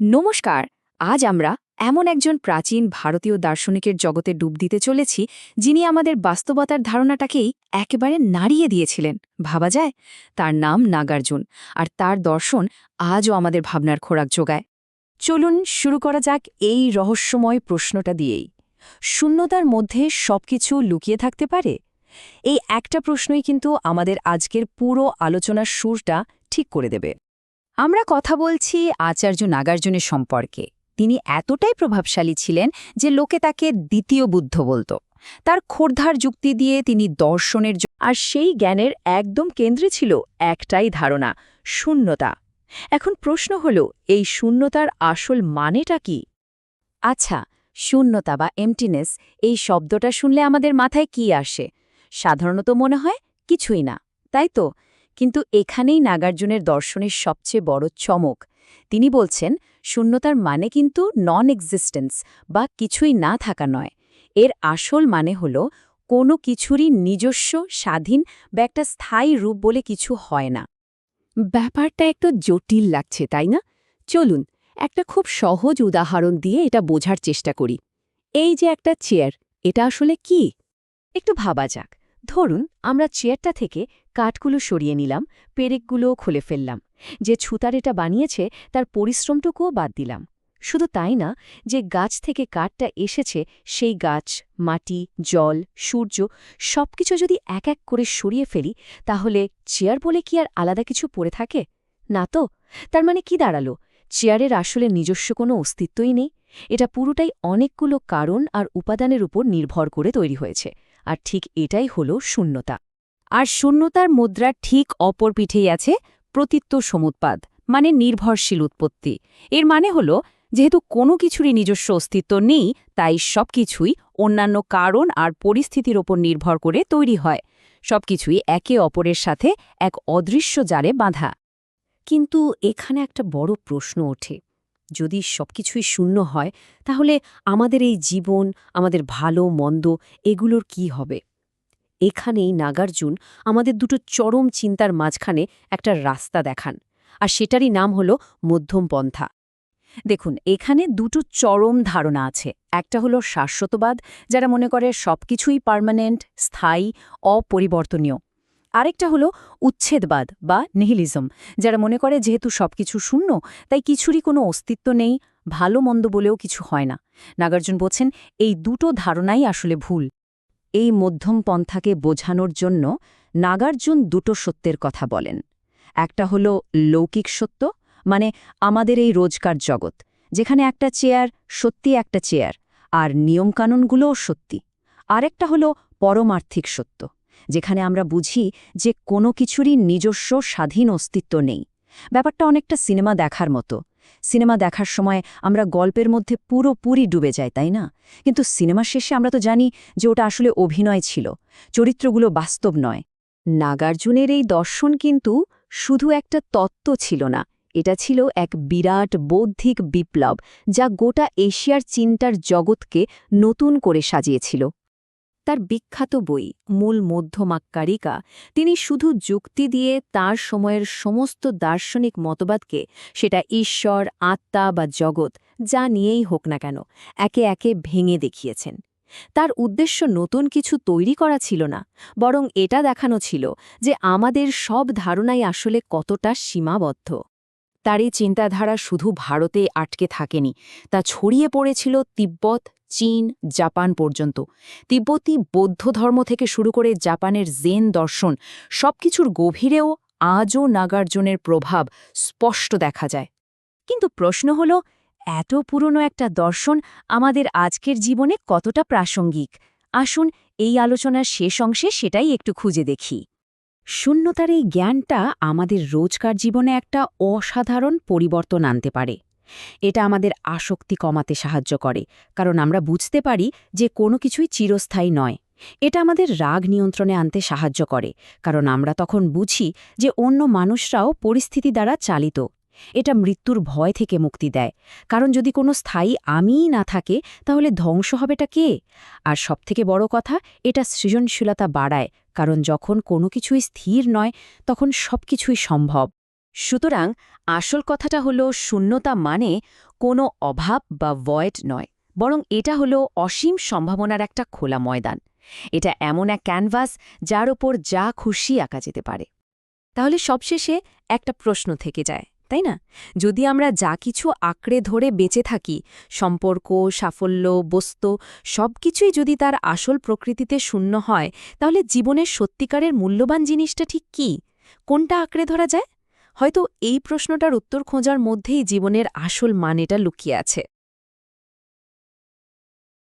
নমস্কার, আজ আমরা এমন একজন প্রাচীন ভারতীয় দার্শনিকের জগতে ডুব দিতে চলেছি, যিনি আমাদের বাস্তবতার ধারণাটাকেই একেবারে নাড়িয়ে দিয়েছিলেন, ভাবা যায়? তার নাম নাগার্জুন, আর তার দর্শন আজও আমাদের ভাবনার খোরাক যোগায়। চলুন শুরু করা যাক এই রহস্যময় প্রশ্নটা দিয়েই। শূন্যতার মধ্যে সবকিছু লুকিয়ে থাকতে পারে? এই একটা প্রশ্নই কিন্তু আমাদের আজকের পুরো আলোচনার সুরটা ঠিক করে দেবে। আমরা কথা বলছি আচার্য নাগার্জুনের সম্পর্কে। তিনি এতটাই প্রভাবশালী ছিলেন যে লোকে তাকে দ্বিতীয় বুদ্ধ বলত। তার খোরধার যুক্তি দিয়ে তিনি দর্শনের আর সেই জ্ঞানের একদম কেন্দ্রে ছিল একটাই ধারণা, শূন্যতা। এখন প্রশ্ন হল, এই শূন্যতার আসল মানেটা কি? আচ্ছা শূন্যতা বা এমটিনেস এই শব্দটা শুনলে আমাদের মাথায় কি আসে? সাধারণত মনে হয় কিছুই না, তাই তো? কিন্তু এখানেই নাগার্জুনের দর্শনের সবচেয়ে বড় চমক। তিনি বলছেন, শূন্যতার মানে কিন্তু নন এক্সিস্টেন্স বা কিছুই না থাকা নয়। এর আসল মানে হল, কোনো কিছুরই নিজস্ব, স্বাধীন বা একটা স্থায়ী রূপ বলে কিছু হয় না। ব্যাপারটা একটু জটিল লাগছে, তাই না? চলুন, একটা খুব সহজ উদাহরণ দিয়ে এটা বোঝার চেষ্টা করি। এই যে একটা চেয়ার, এটা আসলে কি? একটু ভাবা যাক। ধরুন, আমরা চেয়ারটা থেকে কাঠগুলো সরিয়ে নিলাম, পেরেকগুলোও খুলে ফেললাম। যে ছুতার এটা বানিয়েছে, তার পরিশ্রমটুকুও বাদ দিলাম। শুধু তাই না, যে গাছ থেকে কাঠটা এসেছে, সেই গাছ, মাটি, জল, সূর্য, সবকিছু যদি এক এক করে সরিয়ে ফেলি, তাহলে চেয়ার বলে কি আর আলাদা কিছু পড়ে থাকে? না তো? তার মানে কি দাঁড়াল? চেয়ারের আসলে নিজস্ব কোনো অস্তিত্বই নেই। এটা পুরোটাই অনেকগুলো কারণ আর উপাদানের উপর নির্ভর করে তৈরি হয়েছে। আর ঠিক এটাই হল শূন্যতা। আর শূন্যতার মুদ্রার ঠিক অপর পিঠেই আছে প্রতিত্ব সমুৎপাদ মানে নির্ভরশীল উৎপত্তি। এর মানে হল, যেহেতু কোনো কিছুরই নিজস্ব অস্তিত্ব নেই, তাই সবকিছুই অন্যান্য কারণ আর পরিস্থিতির ওপর নির্ভর করে তৈরি হয়। সবকিছুই একে অপরের সাথে এক অদৃশ্য জালে বাঁধা। কিন্তু এখানে একটা বড় প্রশ্ন ওঠে। যদি সবকিছুই শূন্য হয়, তাহলে আমাদের এই জীবন, আমাদের ভালো, মন্দ, এগুলোর কি হবে? এখানেই নাগার্জুন আমাদের দুটো চরম চিন্তার মাঝখানে একটা রাস্তা দেখান, আর সেটারই নাম হল মধ্যম পন্থা। দেখুন, এখানে দুটো চরম ধারণা আছে। একটা হলো শাশ্বতবাদ, যারা মনে করে সবকিছুই পার্মানেন্ট, স্থায়ী, অপরিবর্তনীয়। আরেকটা হলো উচ্ছেদবাদ বা নিহিলিজম, যারা মনে করে যেহেতু সবকিছু শূন্য, তাই কিছুরই কোনো অস্তিত্ব নেই, ভালো মন্দ বলেও কিছু হয় না। নাগার্জুন বলছেন, এই দুটো ধারণাই আসলে ভুল। এই মধ্যম পন্থাকে বোঝানোর জন্য নাগার্জুন দুটো সত্যের কথা বলেন। একটা হলো লৌকিক সত্য মানে আমাদের এই রোজকার জগৎ, যেখানে একটা চেয়ার সত্যি একটা চেয়ার, আর নিয়মকানুনগুলোও সত্যি। আরেকটা হলো পরমার্থিক সত্য। যেখানে আমরা বুঝি যে কোনো কিছুরই নিজস্ব স্বাধীন অস্তিত্ব নেই। ব্যাপারটা অনেকটা সিনেমা দেখার মতো। সিনেমা দেখার সময় আমরা গল্পের মধ্যে পুরোপুরি ডুবে যাই, তাই না? কিন্তু সিনেমা শেষে আমরা তো জানি যে ওটা আসলে অভিনয় ছিল, চরিত্রগুলো বাস্তব নয়। নাগার্জুনের এই দর্শন কিন্তু শুধু একটা তত্ত্ব ছিল না, এটা ছিল এক বিরাট বৌদ্ধিক বিপ্লব যা গোটা এশিয়ার চিন্তার জগৎকে নতুন করে সাজিয়েছিল। তার বিখ্যাত বই মূল মধ্যমাক্কারিকা, তিনি শুধু যুক্তি দিয়ে তার সময়ের সমস্ত দার্শনিক মতবাদকে সেটা ঈশ্বর, আত্মা বা জগৎ, যা নিয়েই হোক না কেন, একে একে ভেঙে দেখিয়েছেন। তার উদ্দেশ্য নতুন কিছু তৈরি করা ছিল না, বরং এটা দেখানো ছিল যে আমাদের সব ধারণাই আসলে কতটা সীমাবদ্ধ। তার এই চিন্তাধারা শুধু ভারতে আটকে থাকেনি, তা ছড়িয়ে পড়েছিল তিব্বত চীন, জাপান পর্যন্ত। তিব্বতী বৌদ্ধ ধর্ম থেকে শুরু করে জাপানের জেন দর্শন, সবকিছুর গভীরেও আজও নাগার্জুনের প্রভাব স্পষ্ট দেখা যায়। কিন্তু প্রশ্ন হল, এত পুরনো একটা দর্শন আমাদের আজকের জীবনে কতটা প্রাসঙ্গিক? আসুন এই আলোচনার শেষ অংশে সেটাই একটু খুঁজে দেখি। শূন্যতার এই জ্ঞানটা আমাদের রোজকার জীবনে একটা অসাধারণ পরিবর্তন আনতে পারে। এটা আমাদের আসক্তি কমাতে সাহায্য করে, কারণ আমরা বুঝতে পারি যে কোনো কিছুই চিরস্থায়ী নয়। এটা আমাদের রাগ নিয়ন্ত্রণে আনতে সাহায্য করে, কারণ আমরা তখন বুঝি যে অন্য মানুষরাও পরিস্থিতি দ্বারা চালিত। এটা মৃত্যুর ভয় থেকে মুক্তি দেয়, কারণ যদি কোনো স্থায়ী আমিই না থাকে, তাহলে ধ্বংস হবেটা কে? আর সবথেকে বড় কথা, এটা সৃজনশীলতা বাড়ায়, কারণ যখন কোনো কিছুই স্থির নয়, তখন সবকিছুই সম্ভব। সুতরাং আসল কথাটা হলো শূন্যতা মানে কোনো অভাব বা ভয়েড নয়, বরং এটা হলো অসীম সম্ভাবনার একটা খোলা ময়দান। এটা এমন এক ক্যানভাস যার ওপর যা খুশি আঁকা যেতে পারে। তাহলে সবশেষে একটা প্রশ্ন থেকে যায়, তাই না? যদি আমরা যা কিছু আঁকড়ে ধরে বেঁচে থাকি, সম্পর্ক, সাফল্য, বস্তু সব কিছুই যদি তার আসল প্রকৃতিতে শূন্য হয়, তাহলে জীবনের সত্যিকারের মূল্যবান জিনিসটা ঠিক কি? কোনটা আঁকড়ে ধরা যায়? হয়তো এই প্রশ্নটার উত্তর খোঁজার মধ্যেই জীবনের আসল মানেটা লুকিয়ে আছে।